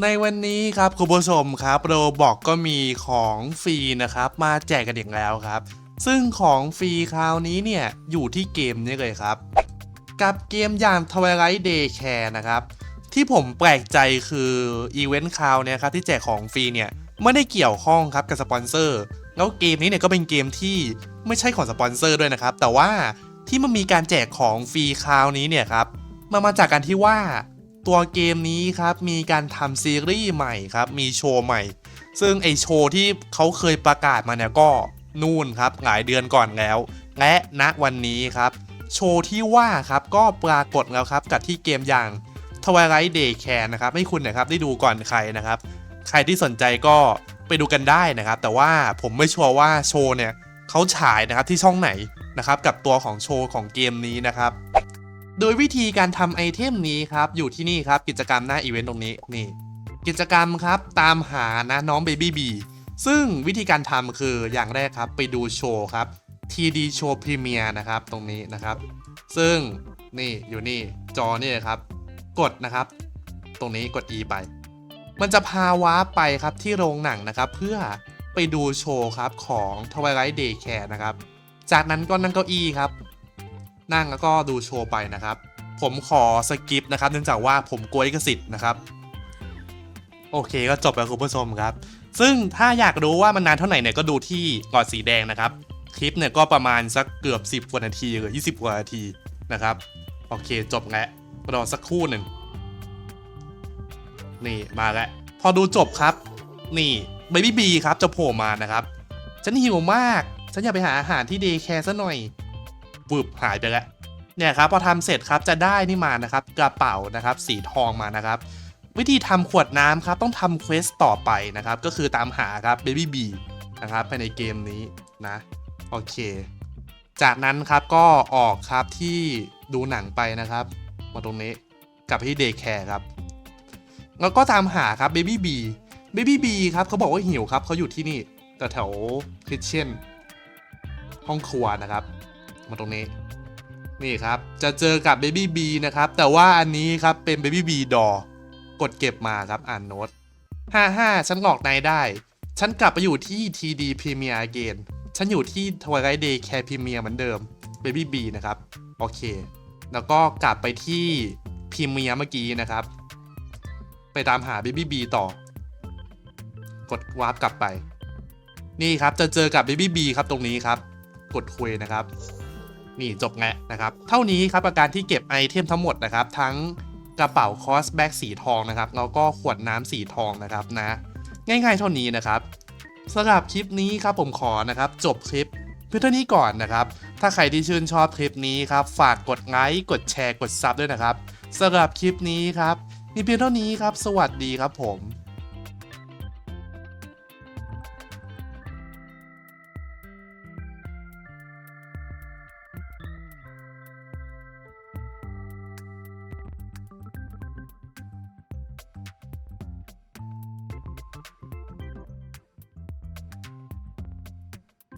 ในวันนี้ครับคุณผู้ชมครับโรบอกก็มีของฟรีนะครับ มาแจกกันอีกแล้วครับ ซึ่งของฟรีคราวนี้เนี่ยอยู่ที่เกมนี้เลยครับ กับเกมยาง Twilight Day Care นะครับที่ผมแปลกใจคืออีเวนต์คราวเนี่ยครับที่แจกของฟรีเนี่ยไม่ได้เกี่ยวข้องครับกับสปอนเซอร์แล้วเกมนี้เนี่ยก็เป็นเกมที่ไม่ใช่ของสปอนเซอร์ด้วยนะครับ แต่ว่าที่มันมีการแจกของฟรีคราวนี้เนี่ยครับมันมาจากการที่ว่า ตัวเกมนี้ครับมีการทำซีรีส์ใหม่ครับมีโชว์ใหม่ ซึ่งไอโชว์ที่เขาเคยประกาศมาเนี่ยก็นู่นครับหลายเดือนก่อนแล้ว และณวันนี้ครับโชว์ที่ว่าครับก็ปรากฏแล้วครับกับที่เกมอย่าง Twilight Day Care นะครับให้คุณนะครับได้ดูก่อนใครนะครับ ใครที่สนใจก็ไปดูกันได้นะครับ แต่ว่าผมไม่ชัวร์ว่าโชว์เนี่ยเขาฉายนะครับที่ช่องไหนนะครับกับตัวของโชว์ของเกมนี้นะครับ โดยวิธีการทำไอเทมนี้ครับ อยู่ที่นี่ครับกิจกรรมหน้าอีเวนต์ตรงนี้นี่ กิจกรรมครับตามหานะน้องเบบี้บีซึ่งวิธีการทำคืออย่างแรกครับไปดูโชว์ครับ TD Show Premiere นะครับตรงนี้นะครับ ซึ่งนี่อยู่นี่จอนี่ครับ กดนะครับ ตรงนี้กด E ไป มันจะพาวาร์ปไปครับที่โรงหนังนะครับ เพื่อไปดูโชว์ครับของ Twilight Day Care นะครับ จากนั้นก็นั่งเก้าอี้ครับ นั่งแล้วก็ดูโชว์ไปนะครับ ผมขอสกิปนะครับ เนื่องจากว่าผมกลัวลิขสิทธิ์นะครับ โอเคก็จบแล้วคุณผู้ชมครับ ซึ่งถ้าอยากรู้ว่ามันนานเท่าไหร่เนี่ยก็ดูที่หลอดสีแดงนะครับ คลิปเนี่ยก็ประมาณสักเกือบ 10กว่านาทีหรือ20กว่านาทีนะครับ โอเคจบแล้วรอสักครู่หนึ่งนี่มาแล้วพอดูจบครับ นี่เบบี้บีครับจะโผล่มานะครับ ฉันหิวมาก ฉันอยากไปหาอาหารที่เดย์แคร์ซะหน่อย ปึบหายไปแล้วเนี่ยครับพอทำเสร็จครับจะได้นี่มานะครับกระเป๋านะครับสีทองมานะครับ วิธีทำขวดน้ำครับต้องทำเควสต่อไปนะครับ ก็คือตามหาครับเบบี้บีนะครับภายในเกมนี้นะโอเค จากนั้นครับก็ออกครับที่ดูหนังไปนะครับ มาตรงนี้กลับไปที่เดย์แคร์ครับแล้วก็ตามหาครับเบบี้บีเบบี้บีครับเขาบอกว่าหิวครับเขาอยู่ที่นี่แต่แถวคิทเช่นห้องครัวนะครับ มาตรงนี้ นี่ครับ จะเจอกับเบบี้บีนะครับ แต่ว่าอันนี้ครับเป็นเบบี้บีดอกดเก็บมาครับอ่านโน้ต55 ฉันหลอกนายได้ ฉันกลับไปอยู่ที่ TD Premier Again ฉันอยู่ที่ Twilight Day Care Premier เหมือนเดิม Baby B นะครับ โอเค แล้วก็กลับไปที่ Premier เมื่อกี้นะครับ ไปตามหา Baby B ต่อ กดวาร์ปกลับไป นี่ครับจะเจอกับ Baby B ครับตรงนี้ครับ กดคุยนะครับ นี่จบแงะนะครับ เท่านี้ครับอาการที่เก็บไอเทมทั้งหมดนะครับ ทั้งกระเป๋าคอสแบ็กสีทองนะครับแล้วก็ขวดน้ำสีทองนะครับนะ ง่ายๆเท่านี้นะครับสำหรับคลิปนี้ครับผมขอนะครับ จบคลิปเพื่อเท่านี้ก่อนนะครับ ถ้าใครที่ชื่นชอบคลิปนี้ครับ ฝากกดไลค์กดแชร์กดซับด้วยนะครับสำหรับคลิปนี้ครับมีเพียงเท่านี้ครับ สวัสดีครับผม